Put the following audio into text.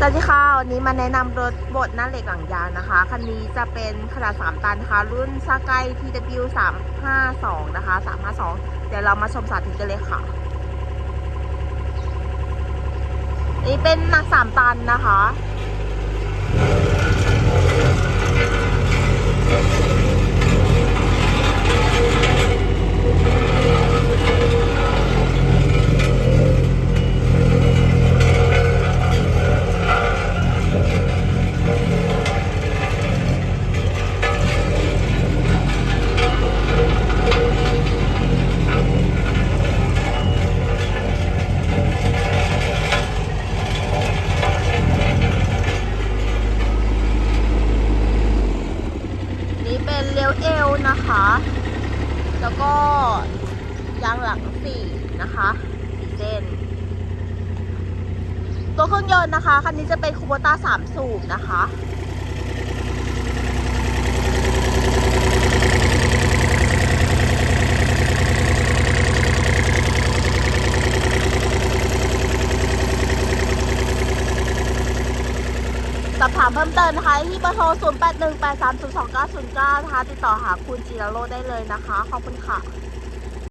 สวัสดีค่ะ วันนี้มาแนะนำรถบดหน้าเหล็กหลังยางนะคะ คันนี้จะเป็นขนาด 3 ตันค่ะ รุ่นซาไก TW 352 นะคะ 352 เดี๋ยวเรามาชมสาธิตกันเลยค่ะ นี่เป็นหนัก 3 ตันนะคะ เป็นเลี้ยวเอวนะคะ แล้วก็ยางหลังสี่นะคะสี่เส้น ตัวเครื่องยนต์นะคะ คันนี้จะเป็นคูโบต้าสามสูบนะคะ สอบถามเพิ่มเติมนะคะที่เบอร์โทร 0818302909 นะคะ ติดต่อหาคุณจิรโรจน์ได้เลยนะคะ ขอบคุณค่ะ